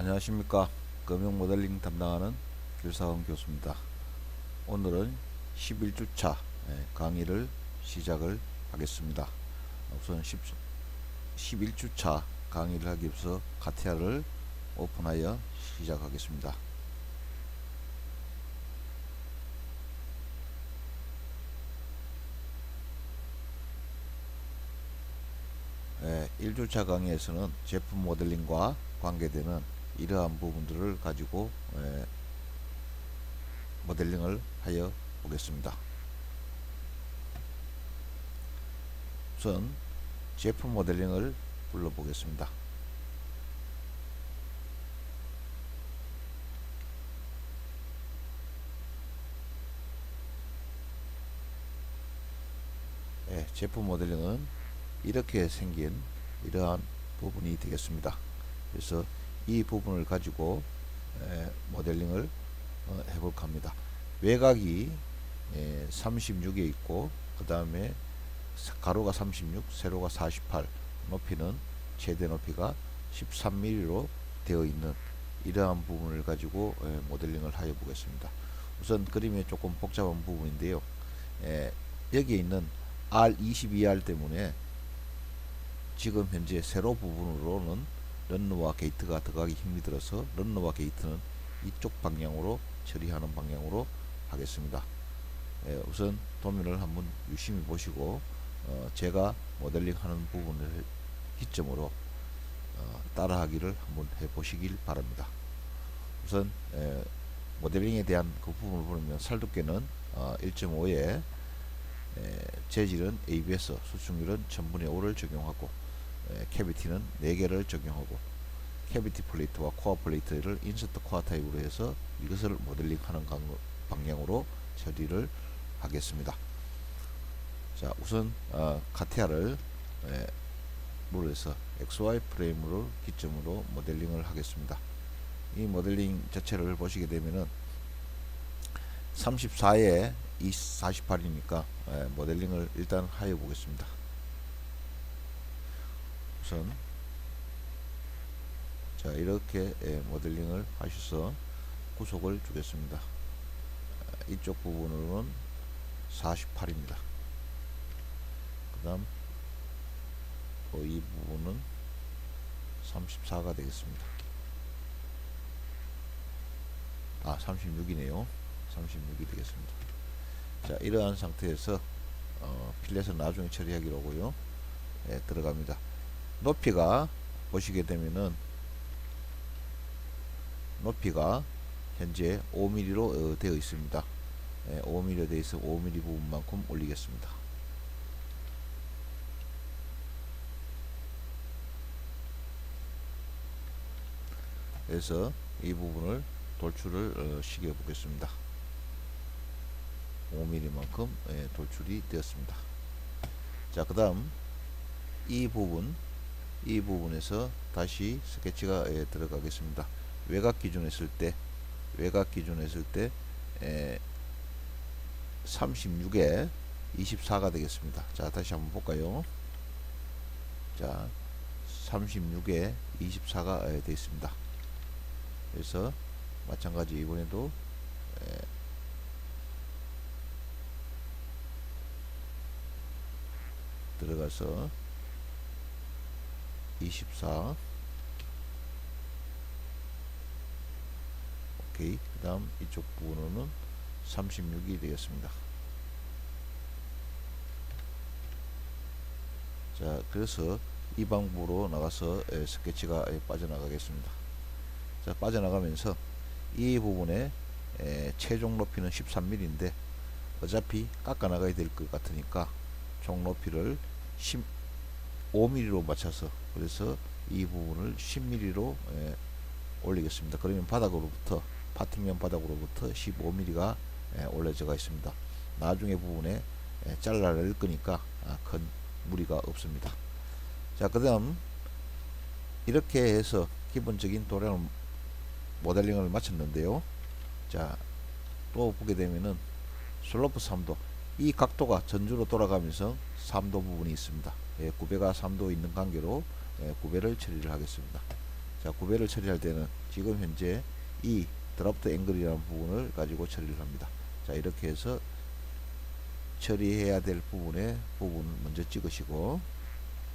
안녕하십니까. 금융 모델링 담당하는 길사원 교수입니다. 오늘은 11주차 예, 강의를 시작을 하겠습니다. 우선 10, 11주차 강의를 하기 위해서 카티아를 오픈하여 시작하겠습니다. 예, 1주차 강의에서는 제품 모델링과 관계되는 이러한 부분들을 가지고 예, 모델링을 하여 보겠습니다. 우선 제품 모델링을 불러보겠습니다. 예, 제품 모델링은 이렇게 생긴 이러한 부분이 되겠습니다. 그래서 이 부분을 가지고 에, 모델링을 어, 해볼까 합니다. 외곽이 에, 36에 있고 그 다음에 가로가 36, 세로가 48, 높이는 최대 높이가 13mm로 되어 있는 이러한 부분을 가지고 에, 모델링을 하여 보겠습니다. 우선 그림이 조금 복잡한 부분인데요. 에, 여기에 있는 R22R 때문에 지금 현재 세로 부분으로는 런너와 게이트가 들어가기 힘이 들어서 런너와 게이트는 이쪽 방향으로 처리하는 방향으로 하겠습니다. 예, 우선 도면을 한번 유심히 보시고 어, 제가 모델링 하는 부분을 기점으로 어, 따라하기를 한번 해보시길 바랍니다. 우선 에, 모델링에 대한 그 부분을 보면 살두께는 어, 1.5에 재질은 ABS, 수축률은 1000분의 5를 적용하고 에, 캐비티는 4개를 적용하고 캐비티 플레이트와 코어 플레이트를 인서트 코어 타입으로 해서 이것을 모델링하는 강, 방향으로 처리를 하겠습니다. 자 우선 어, 카티아를 에, 물에서 XY 프레임으로 기점으로 모델링을 하겠습니다. 이 모델링 자체를 보시게 되면은 34에 48이니까 에, 모델링을 일단 하여 보겠습니다. 우선 자 이렇게 예, 모델링을 하셔서 구속을 주겠습니다. 아, 이쪽 부분으로는 48입니다. 그 다음 이 부분은 34가 되겠습니다. 아 36이네요. 36이 되겠습니다. 자 이러한 상태에서 어, 필렛은 나중에 처리하기로 하고요. 예, 들어갑니다. 높이가 보시게 되면은 높이가 현재 5mm로 어, 되어 있습니다. 예, 5mm 되어 있어 5mm 부분만큼 올리겠습니다. 그래서 이 부분을 돌출을 어, 시켜 보겠습니다. 5mm만큼 예, 돌출이 되었습니다. 자, 그 다음 이 부분 이 부분에서 다시 스케치가 예, 들어가겠습니다. 외곽 기준 했을 때 외곽 기준 했을 때 에, 36에 24가 되겠습니다. 자 다시 한번 볼까요? 자 36에 24가 에, 되어 있습니다. 그래서 마찬가지 이번에도 에, 들어가서 24 오케이. 그 다음 이쪽 부분은 36이 되겠습니다. 자 그래서 이 방법으로 나가서 에, 스케치가 에, 빠져나가겠습니다. 자 빠져나가면서 이 부분에 에, 최종 높이는 13mm인데 어차피 깎아 나가야 될 것 같으니까 총 높이를 15mm로 맞춰서 그래서 이 부분을 10mm로 에, 올리겠습니다. 그러면 바닥으로부터 파팅면 바닥으로부터 15mm가 에, 올려져가 있습니다. 나중에 부분에 에, 잘라낼 거니까 아, 큰 무리가 없습니다. 자, 그 다음 이렇게 해서 기본적인 도량 모델링을 마쳤는데요. 자, 또 보게 되면은 슬로프 3도 이 각도가 전주로 돌아가면서 3도 부분이 있습니다. 예, 구배가 3도 있는 관계로 예, 구배를 처리를 하겠습니다. 자, 구배를 처리할 때는 지금 현재 이 드랍트 앵글이라는 부분을 가지고 처리를 합니다. 자, 이렇게 해서 처리해야 될 부분에 부분을 먼저 찍으시고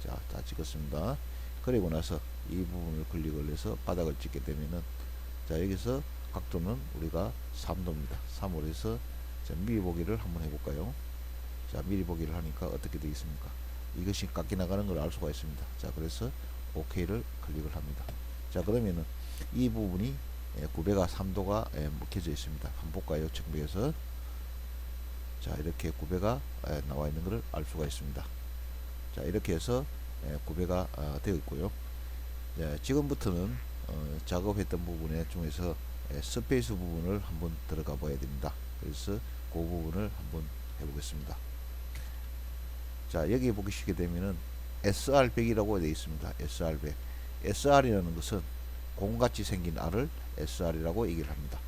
자, 다 찍었습니다. 그리고 나서 이 부분을 클릭을 해서 바닥을 찍게 되면은 자, 여기서 각도는 우리가 3도입니다. 3을 해서 자, 미리 보기를 한번 해볼까요? 자, 미리 보기를 하니까 어떻게 되겠습니까? 이것이 깎이 나가는 걸 알 수가 있습니다. 자, 그래서 OK를 클릭을 합니다. 자, 그러면은 이 부분이 예, 구배가 3도가 예, 묶여져 있습니다. 한번 볼까요? 정비에서 자, 이렇게 구배가 예, 나와 있는 것을 알 수가 있습니다. 자, 이렇게 해서 예, 구배가 아, 되어 있고요. 자, 지금부터는 어, 작업했던 부분에 중에서 예, 스페이스 부분을 한번 들어가 봐야 됩니다. 그래서 그 부분을 한번 해보겠습니다. 자 여기 보시게 되면은 SR100이라고 되어 있습니다. SR100. SR이라는 것은 공같이 생긴 R을 SR이라고 얘기를 합니다.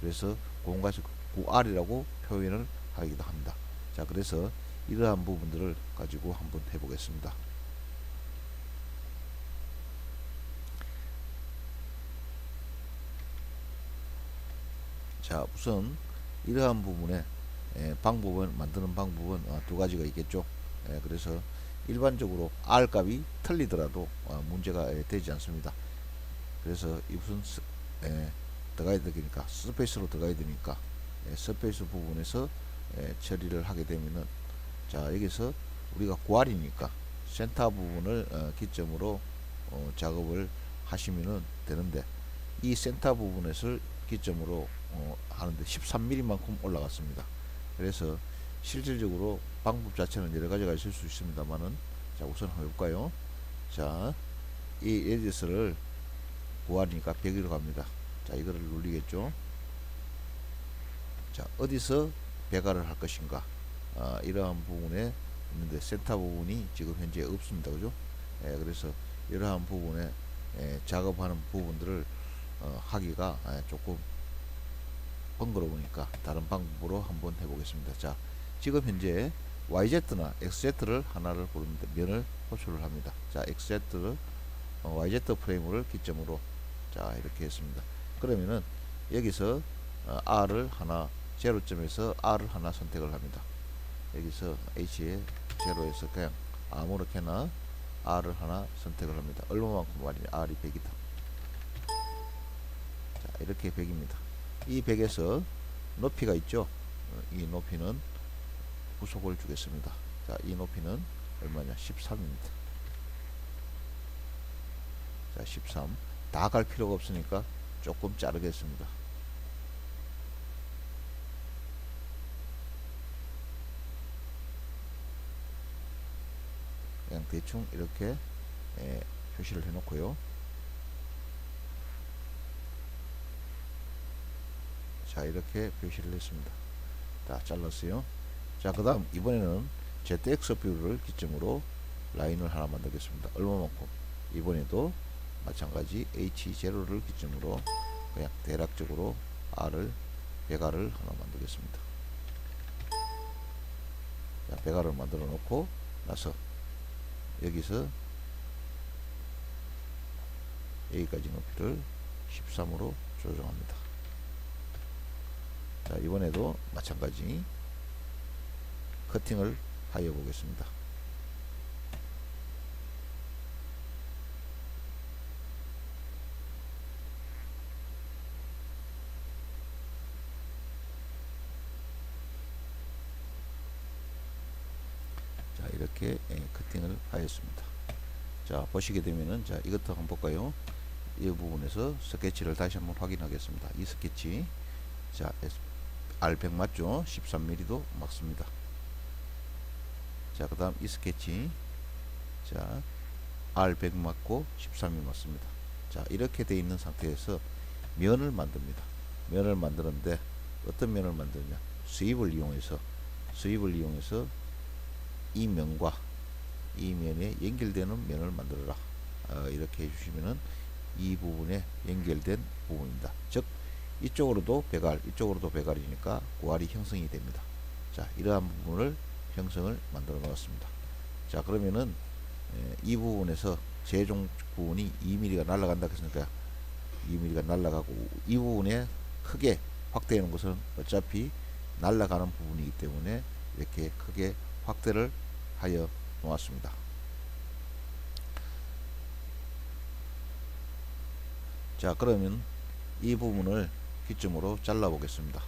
그래서 공같이 9R이라고 표현을 하기도 합니다. 자 그래서 이러한 부분들을 가지고 한번 해보겠습니다. 자 우선 이러한 부분에 예, 방법은 만드는 방법은 어, 두 가지가 있겠죠. 예, 그래서 일반적으로 R 값이 틀리더라도 어, 문제가 예, 되지 않습니다. 그래서 이 무슨 스, 예, 들어가야 되니까 스페이스로 들어가야 되니까 예, 스페이스 부분에서 예, 처리를 하게 되면은 자 여기서 우리가 9R이니까 센터 부분을 어, 기점으로 어, 작업을 하시면은 되는데 이 센터 부분에서 기점으로 어, 하는데 13mm만큼 올라갔습니다. 그래서 실질적으로 방법 자체는 여러 가지가 있을 수 있습니다만은 자 우선 한번 해볼까요? 자, 이 레디스를 구하니까 100으로 갑니다. 자, 이거를 눌리겠죠? 자, 어디서 배가를 할 것인가? 아, 이러한 부분에 있는데 센터 부분이 지금 현재 없습니다. 그죠? 예, 그래서 이러한 부분에 예, 작업하는 부분들을 어, 하기가 예, 조금 번거로우니까 다른 방법으로 한번 해보겠습니다. 자, 지금 현재 YZ나 XZ를 하나를 고르는데 면을 호출을 합니다. 자, XZ를 어, YZ 프레임을 기점으로 자 이렇게 했습니다. 그러면은 여기서 어, R을 하나 제로점에서 R을 하나 선택을 합니다. 여기서 H에 제로에서 그냥 아무렇게나 R을 하나 선택을 합니다. 얼마만큼 말이냐 R이 100이다. 자 이렇게 100입니다. 이 100에서 높이가 있죠. 어, 이 높이는 부속을 주겠습니다. 자, 이 높이는 얼마냐? 13입니다. 자, 13. 다 갈 필요가 없으니까 조금 자르겠습니다. 그냥 대충 이렇게 예, 표시를 해 놓고요. 자 이렇게 표시를 했습니다. 자 잘랐어요. 자 그 다음 이번에는 ZX 뷰를 기점으로 라인을 하나 만들겠습니다. 얼마만큼? 이번에도 마찬가지 H0를 기점으로 그냥 대략적으로 R을 배가를 하나 만들겠습니다. 자, 배가를 만들어 놓고 나서 여기서 여기까지 높이를 13으로 조정합니다. 자 이번에도 마찬가지 커팅을 하여 보겠습니다. 자 이렇게 예, 커팅을 하였습니다. 자 보시게 되면은 자 이것도 한번 볼까요? 이 부분에서 스케치를 다시 한번 확인하겠습니다. 이 스케치 자 R100 맞죠? 13mm도 맞습니다. 자, 그 다음 이 스케치. 자, R100 맞고 13이 맞습니다. 자, 이렇게 돼 있는 상태에서 면을 만듭니다. 면을 만드는데 어떤 면을 만드냐? 수입을 이용해서 수입을 이용해서 이 면과 이 면에 연결되는 면을 만들어라. 어, 이렇게 해주시면은 이 부분에 연결된 부분입니다. 즉 이쪽으로도 배갈, 이쪽으로도 배갈이니까 고알이 형성이 됩니다. 자, 이러한 부분을 형성을 만들어 놓았습니다. 자, 그러면은 에, 이 부분에서 제종 부분이 2mm가 날아간다 했으니까 2mm가 날아가고 이 부분에 크게 확대하는 것은 어차피 날아가는 부분이기 때문에 이렇게 크게 확대를 하여 놓았습니다. 자 그러면 이 부분을 기점으로 잘라 보겠습니다.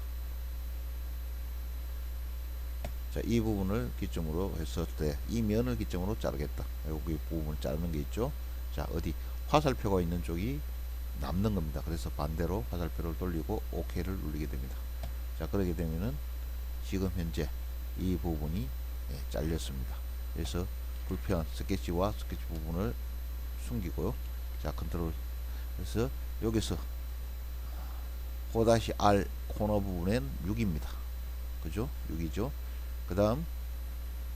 자, 이 부분을 기점으로 했을 때 이 면을 기점으로 자르겠다. 여기 부분을 자르는 게 있죠. 자, 어디 화살표가 있는 쪽이 남는 겁니다. 그래서 반대로 화살표를 돌리고 OK를 누르게 됩니다. 자, 그러게 되면은 지금 현재 이 부분이 예, 잘렸습니다. 그래서 불편 스케치와 스케치 부분을 숨기고요. 자, 컨트롤 그래서 여기서 호다시 R 코너 부분엔 6입니다. 그죠? 6이죠. 그 다음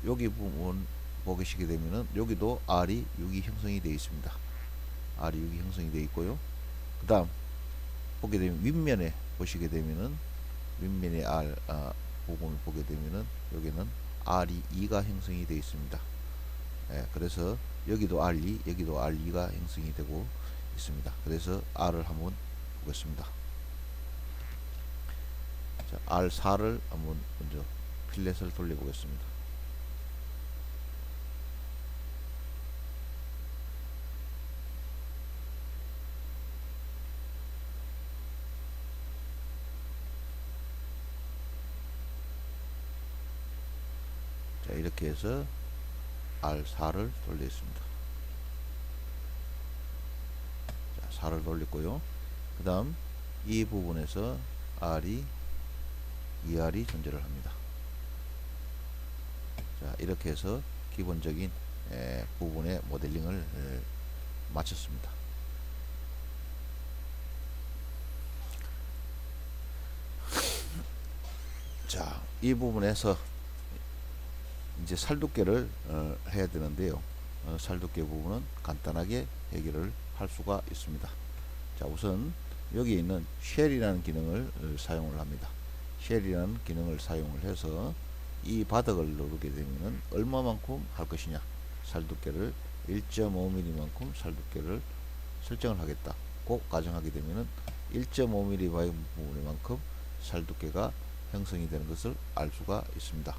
여기 부분 보시게 되면은 여기도 R이 6이 형성이 되어 있습니다. R이 6이 형성이 되어 있고요. 그 다음 보게 되면 윗면에 보시게 되면은 윗면에 R 아, 부분을 보게 되면은 여기는 R이 2가 형성이 되어 있습니다. 예, 그래서 여기도 R2, 여기도 R2가 형성이 되고 있습니다. 그래서 R을 한번 보겠습니다. 자, R4를 한번 먼저 필렛을 돌려보겠습니다. 자 이렇게 해서 R4를 돌렸습니다. 자 4를 돌렸고요. 그 다음 이 부분에서 R이 2R이 존재를 합니다. 자 이렇게 해서 기본적인 에, 부분의 모델링을 에, 마쳤습니다. 자, 이 부분에서 이제 살두께를 어, 해야 되는데요. 어, 살두께 부분은 간단하게 해결을 할 수가 있습니다. 자, 우선 여기 있는 쉘이라는 기능을 어, 사용을 합니다. 쉘이라는 기능을 사용을 해서 이 바닥을 누르게 되면은 얼마만큼 할 것이냐 살 두께를 1.5mm만큼 살 두께를 설정을 하겠다. 꼭 가정하게 되면은 1.5mm 부분만큼 살 두께가 형성이 되는 것을 알 수가 있습니다.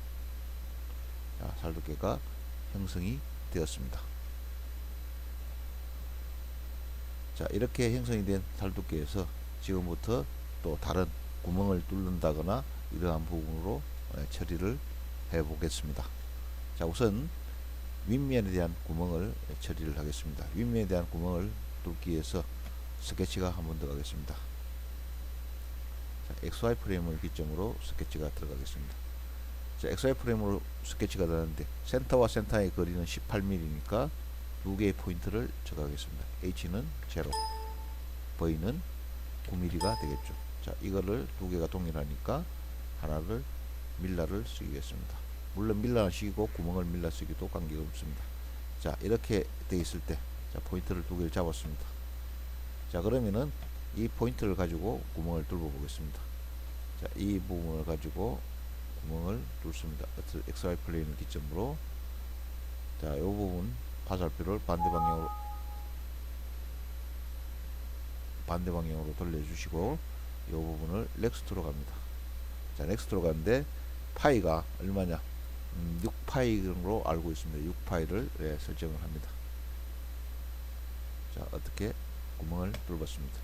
자, 살 두께가 형성이 되었습니다. 자, 이렇게 형성이 된 살 두께에서 지금부터 또 다른 구멍을 뚫는다거나 이러한 부분으로 예, 처리를 해 보겠습니다. 자, 우선 윗면에 대한 구멍을 처리를 하겠습니다. 윗면에 대한 구멍을 뚫기 위해서 스케치가 한번 들어가겠습니다. 자, XY 프레임을 기점으로 스케치가 들어가겠습니다. 자, XY 프레임으로 스케치가 되는데 센터와 센터의 거리는 18mm니까 두 개의 포인트를 적하겠습니다. H는 0, V는 9mm가 되겠죠. 자, 이거를 두 개가 동일하니까 하나를 밀라를 쓰겠습니다. 물론 밀라를 쓰고 구멍을 밀라 쓰기도 관계가 없습니다. 자, 이렇게 돼 있을 때 자, 포인트를 두 개를 잡았습니다. 자, 그러면은 이 포인트를 가지고 구멍을 뚫어 보겠습니다. 자, 이 부분을 가지고 구멍을 뚫습니다. XY 플레인을 기점으로 자, 이 부분 화살표를 반대 방향으로 반대 방향으로 돌려주시고 이 부분을 넥스트로 갑니다. 자, 넥스트로 가는데 파이가 얼마냐? 음, 6파이로 알고 있습니다. 6파이를 예, 설정을 합니다. 자, 어떻게 구멍을 뚫었습니다.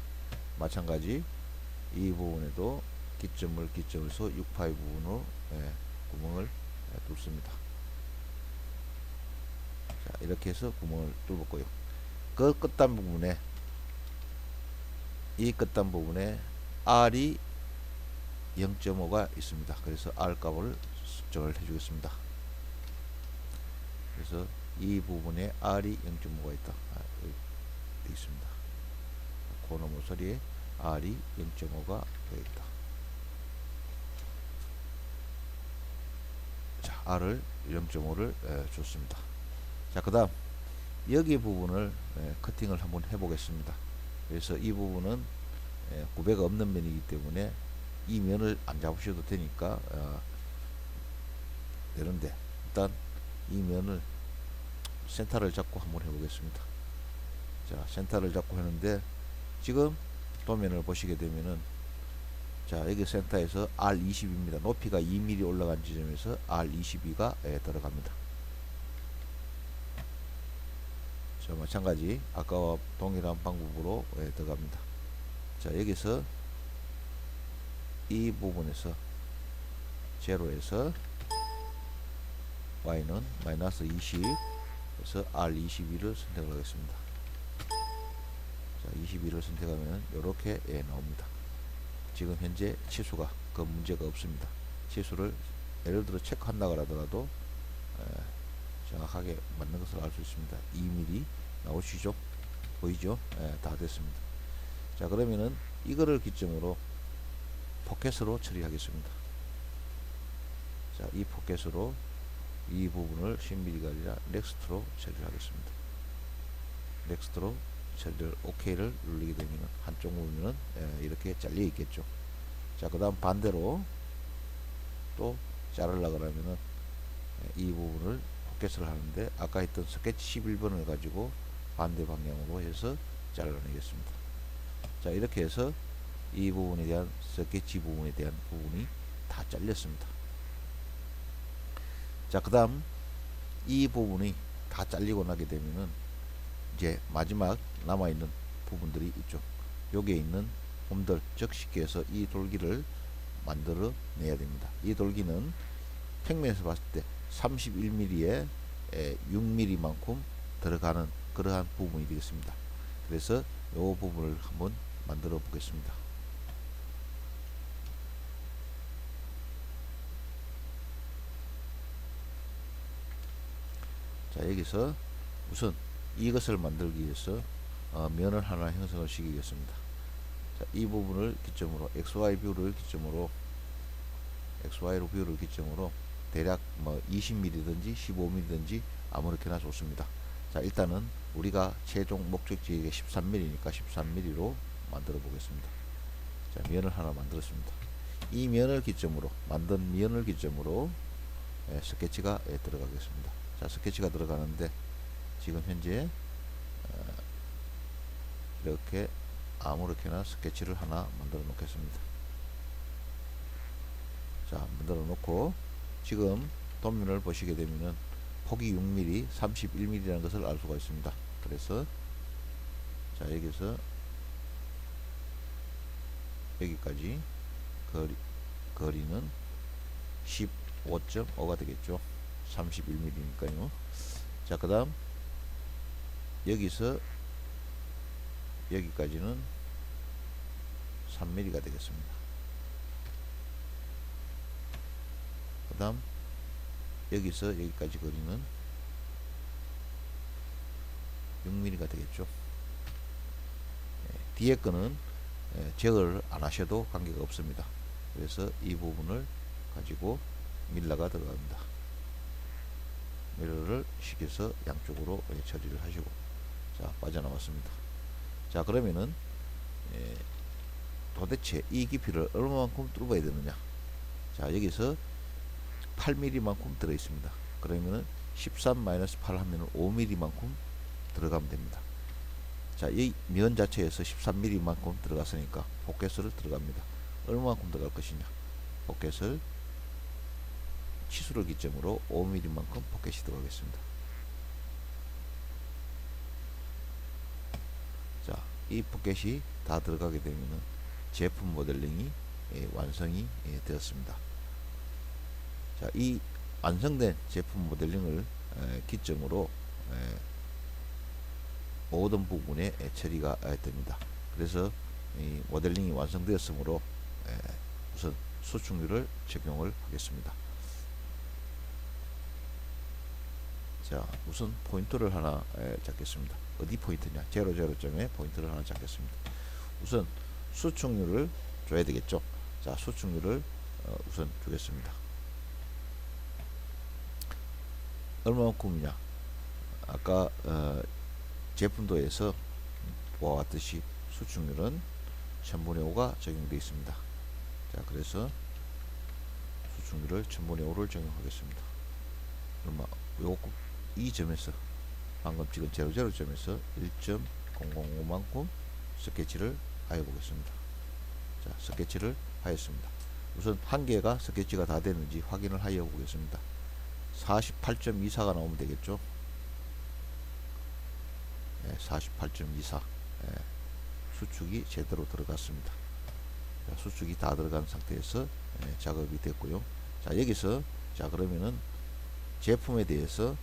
마찬가지 이 부분에도 기점을 기점에서 6파이 부분으로 예, 구멍을 예, 뚫습니다. 자, 이렇게 해서 구멍을 뚫었고요. 그 끝단 부분에 이 끝단 부분에 R이 0.5가 있습니다. 그래서 R 값을 측정을 해주겠습니다. 그래서 이 부분에 R이 0.5가 있다. 아, 있습니다. 코너 모서리에 R이 0.5가 되어 있다. 자, R을 0.5를 줬습니다. 자, 그 다음 여기 부분을 에, 커팅을 한번 해보겠습니다. 그래서 이 부분은 에, 구배가 없는 면이기 때문에 이 면을 안 잡으셔도 되니까 어, 되는데 일단 이 면을 센터를 잡고 한번 해보겠습니다. 자 센터를 잡고 했는데 지금 도면을 보시게 되면은 자 여기 센터에서 R20입니다. 높이가 2mm 올라간 지점에서 R22가 예, 들어갑니다. 자 마찬가지 아까와 동일한 방법으로 예, 들어갑니다. 자 여기서 이 부분에서 제로에서 y는 마이너스 20 그래서 R22를 선택을 하겠습니다. 자, 22를 선택하면 이렇게 예, 나옵니다. 지금 현재 치수가 그 문제가 없습니다. 치수를 예를 들어 체크한다고 하더라도 에, 정확하게 맞는 것을 알 수 있습니다. 2mm 나오시죠? 보이죠? 예, 다 됐습니다. 자 그러면은 이거를 기점으로 포켓으로 처리하겠습니다. 자, 이 포켓으로 이 부분을 10mm가 아니라 넥스트로 처리를 하겠습니다. 넥스트로 처리를 OK를 누르게 되면 한쪽 부분은 예, 이렇게 잘려 있겠죠. 자, 그 다음 반대로 또 자르려고 하면은 예, 이 부분을 포켓을 하는데 아까 했던 스케치 11번을 가지고 반대 방향으로 해서 잘라내겠습니다. 자, 이렇게 해서 이 부분에 대한 스케치 부분에 대한 부분이 다 잘렸습니다. 자, 그 다음 이 부분이 다 잘리고 나게 되면은 이제 마지막 남아있는 부분들이 있죠. 여기에 있는 홈들, 즉 쉽게 해서 이 돌기를 만들어 내야 됩니다. 이 돌기는 평면에서 봤을 때 31mm에 6mm만큼 들어가는 그러한 부분이 되겠습니다. 그래서 이 부분을 한번 만들어 보겠습니다. 자 여기서 우선 이것을 만들기 위해서 어, 면을 하나 형성을 시키겠습니다. 자, 이 부분을 기점으로 XY 뷰를 기점으로 XY로 뷰를 기점으로 대략 뭐 20mm든지 15mm든지 아무렇게나 좋습니다. 자 일단은 우리가 최종 목적지가 13mm니까 13mm로 만들어 보겠습니다. 자 면을 하나 만들었습니다. 이 면을 기점으로 만든 면을 기점으로 예, 스케치가 예, 들어가겠습니다. 자 스케치가 들어가는데 지금 현재 어, 이렇게 아무렇게나 스케치를 하나 만들어 놓겠습니다. 자 만들어 놓고 지금 도면을 보시게 되면은 폭이 6mm, 31mm라는 것을 알 수가 있습니다. 그래서 자 여기서 여기까지 거리, 거리는 15.5가 되겠죠. 31mm니까요. 자, 그 다음 여기서 여기까지는 3mm가 되겠습니다. 그 다음 여기서 여기까지 거리는 6mm가 되겠죠. 예, 뒤에 거는 예, 제어를 안 하셔도 관계가 없습니다. 그래서 이 부분을 가지고 밀라가 들어갑니다. 밀러를 시켜서 양쪽으로 예, 처리를 하시고 자 빠져나왔습니다. 자 그러면은 예, 도대체 이 깊이를 얼마만큼 뚫어야 되느냐 자 여기서 8mm만큼 들어 있습니다. 그러면은 13-8 하면은 5mm만큼 들어가면 됩니다. 자, 이 면 자체에서 13mm만큼 들어갔으니까 포켓을 들어갑니다. 얼마만큼 들어갈 것이냐? 포켓을 치수를 기점으로 5mm만큼 포켓이 들어가겠습니다. 자, 이 포켓이 다 들어가게 되면은 제품 모델링이 예, 완성이 예, 되었습니다. 자, 이 완성된 제품 모델링을 에, 기점으로 에, 모든 부분에 에, 처리가 에, 됩니다. 그래서 이 모델링이 완성되었으므로 에, 우선 수축률을 적용을 하겠습니다. 자, 우선 포인트를 하나 에, 잡겠습니다. 어디 포인트냐? 제로 제로 점에 포인트를 하나 잡겠습니다. 우선 수축률을 줘야 되겠죠. 자, 수축률을 어, 우선 주겠습니다. 얼마만큼이냐 아까 어, 제품도에서 보아 같듯이 수축률은 1000분의 5가 적용되어 있습니다 자 그래서 수축률을 1000분의 5를 적용하겠습니다 그러면 요, 이 점에서 방금 찍은 00점에서 1.0 005만큼 스케치를 하여 보겠습니다. 자, 스케치를 하였습니다. 우선 한 개가 스케치가 다 됐는지 확인을 하여 보겠습니다. 48.24가 나오면 되겠죠. 네, 48.24 예, 수축이 제대로 들어갔습니다. 자, 수축이 다 들어간 상태에서 예, 작업이 됐고요. 자 여기서 자 그러면은 제품에 대해서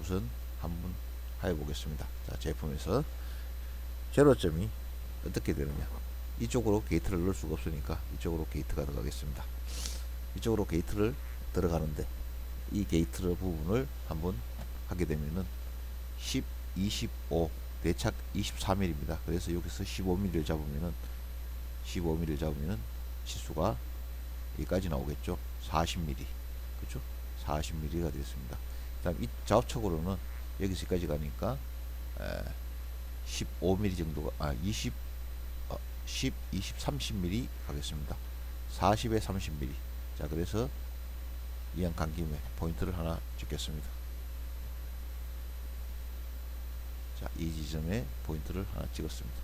우선 한번 해 보겠습니다. 자 제품에서 제로점이 어떻게 되느냐 이쪽으로 게이트를 넣을 수가 없으니까 이쪽으로 게이트가 들어가겠습니다. 이쪽으로 게이트를 들어가는데 이 게이트 부분을 한번 하게 되면은 10, 25 대착 23mm입니다. 그래서 여기서 15mm를 잡으면은 15mm를 잡으면은 치수가 여기까지 나오겠죠. 40mm. 그죠? 40mm가 되겠습니다. 그다음 이 좌우측으로는 여기서 여기까지 가니까 에, 15mm 정도가 아 20, 어, 10, 20, 30mm 가겠습니다. 40에 30mm. 자 그래서 이양 간 김에 포인트를 하나 찍겠습니다. 자, 이 지점에 포인트를 하나 찍었습니다.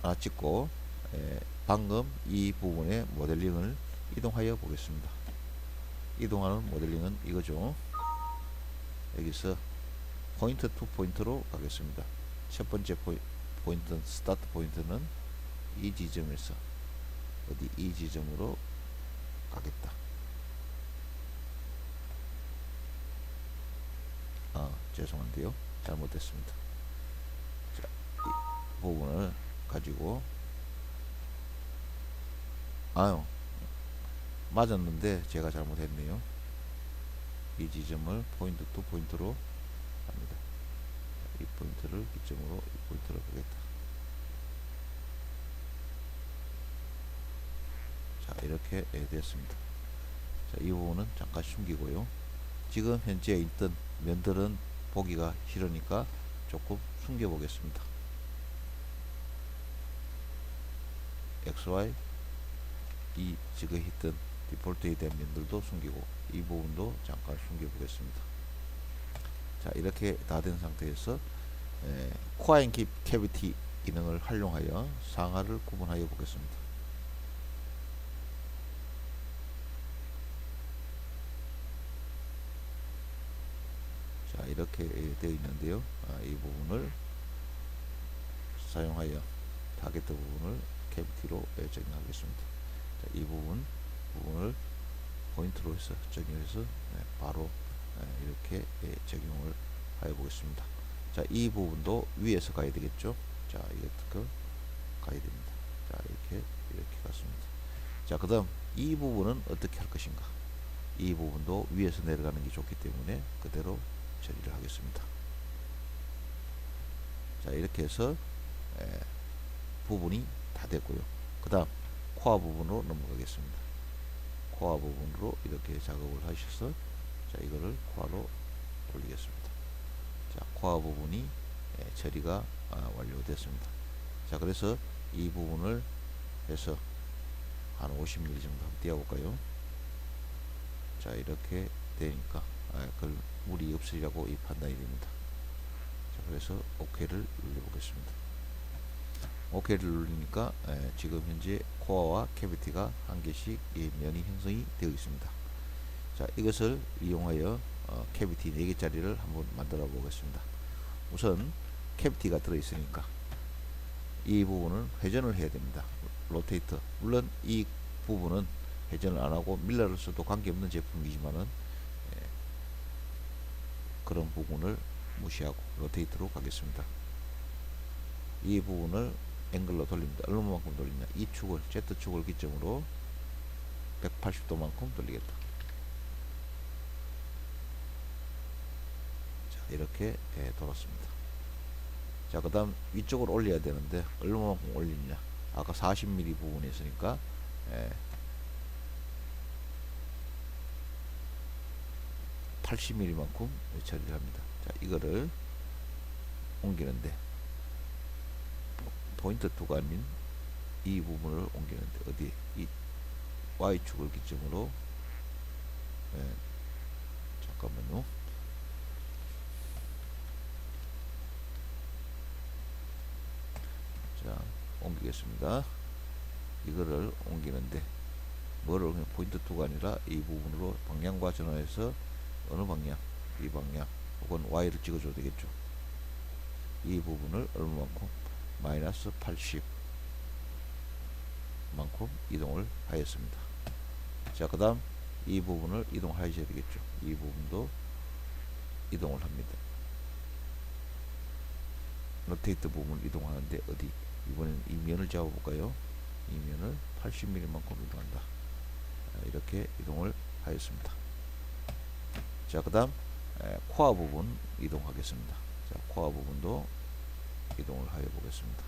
하나 찍고 에, 방금 이 부분의 모델링을 이동하여 보겠습니다. 이동하는 모델링은 이거죠. 여기서 포인트 투 포인트로 가겠습니다. 첫 번째 포이, 포인트 스타트 포인트는 이 지점에서 어디 이 지점으로 가겠다. 아 죄송한데요 잘못됐습니다. 자, 이 부분을 가지고 아유 맞았는데 제가 잘못했네요. 이 지점을 포인트 투 포인트로 합니다. 이 포인트를 기점으로 이 포인트로 가겠다. 자 이렇게 예, 됐습니다. 자, 이 부분은 잠깐 숨기고요. 지금 현재 있던 면들은 보기가 싫으니까 조금 숨겨 보겠습니다. XY 이 지금 있던 디폴트에 대한 면들도 숨기고 이 부분도 잠깐 숨겨 보겠습니다. 자 이렇게 다 된 상태에서 에, 코아인 킵 캐비티 기능을 활용하여 상하를 구분하여 보겠습니다. 자 이렇게 되어 있는데요. 아, 이 부분을 사용하여 타겟 부분을 캐비티로 적용하겠습니다. 자, 이 부분 부분을 포인트로 해서 적용해서 네, 바로 네, 이렇게 예, 적용을 하여 보겠습니다. 자, 이 부분도 위에서 가야 되겠죠. 자, 이것도 가야 됩니다. 자, 이렇게 이렇게 갔습니다. 자, 그다음 이 부분은 어떻게 할 것인가? 이 부분도 위에서 내려가는 게 좋기 때문에 그대로 처리를 하겠습니다. 자, 이렇게 해서 에, 부분이 다 됐고요. 그 다음 코어 부분으로 넘어가겠습니다. 코어 부분으로 이렇게 작업을 하셔서 자 이거를 코어로 돌리겠습니다. 자 코어 부분이 예, 처리가 아, 완료됐습니다. 자 그래서 이 부분을 해서 한 50mm 정도 한번 띄워볼까요? 자 이렇게 되니까 아, 그 물이 없으리라고 이 판단이 됩니다. 자 그래서 OK를 눌러보겠습니다. OK를 누르니까 에, 지금 현재 코어와 캐비티가 한 개씩 이 면이 형성이 되어 있습니다. 자 이것을 이용하여 어, 캐비티 4개짜리를 한번 만들어 보겠습니다. 우선 캐비티가 들어 있으니까 이 부분은 회전을 해야 됩니다. 로테이터 물론 이 부분은 회전을 안 하고 밀러를 써도 관계없는 제품이지만은 예, 그런 부분을 무시하고 로테이트로 가겠습니다. 이 부분을 앵글로 돌립니다. 얼마만큼 돌리냐? 이 축을 Z축을 기점으로 180도만큼 돌리겠다. 자 이렇게 예, 돌았습니다. 자 그 다음 위쪽으로 올려야 되는데 얼마만큼 올리냐? 아까 40mm 부분이 있으니까 예, 80mm만큼 처리를 합니다. 자, 이거를 옮기는데 포인트 투가 아닌 이 부분을 옮기는데 어디 이 y축을 기점으로 네, 잠깐만요. 자, 옮기겠습니다. 이거를 옮기는데 뭐를 그냥 포인트 투가 아니라 이 부분으로 방향과 전환해서 어느 방향 이 방향 혹은 Y를 찍어줘도 되겠죠. 이 부분을 얼마만큼 마이너스 80 만큼 이동을 하였습니다. 자, 그 다음 이 부분을 이동하셔야 되겠죠. 이 부분도 이동을 합니다. 로테이트 부분을 이동하는데 어디? 이번엔 이 면을 잡아볼까요? 이 면을 80mm만큼 이동한다. 아, 이렇게 이동을 하였습니다. 자, 그 다음 코어 부분 이동하겠습니다. 자, 코어 부분도 이동을 하여 보겠습니다.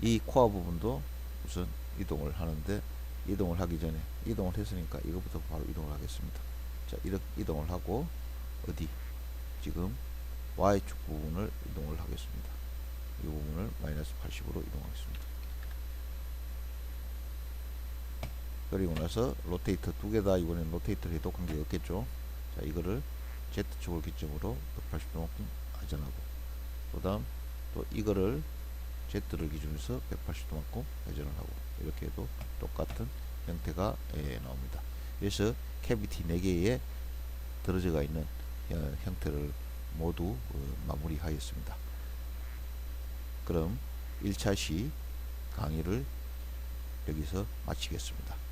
이 코어 부분도 우선 이동을 하는데 이동을 하기 전에 이동을 했으니까 이것부터 바로 이동을 하겠습니다. 자, 이렇게 이동을 하고 어디 지금 Y축 부분을 이동을 하겠습니다. 이 부분을 마이너스 80으로 이동하겠습니다. 그리고 나서 로테이터 두 개 다 이번엔 로테이터를 해도 관계가 없겠죠. 자, 이거를 Z축을 기점으로 180도만큼 회전하고 그 다음 또 이거를 Z를 기준으로 180도만큼 회전을 하고 이렇게 해도 똑같은 형태가 예, 나옵니다. 그래서 캐비티 4개에 들어져가 있는 어, 형태를 모두 어, 마무리하였습니다. 그럼 1차 시 강의를 여기서 마치겠습니다.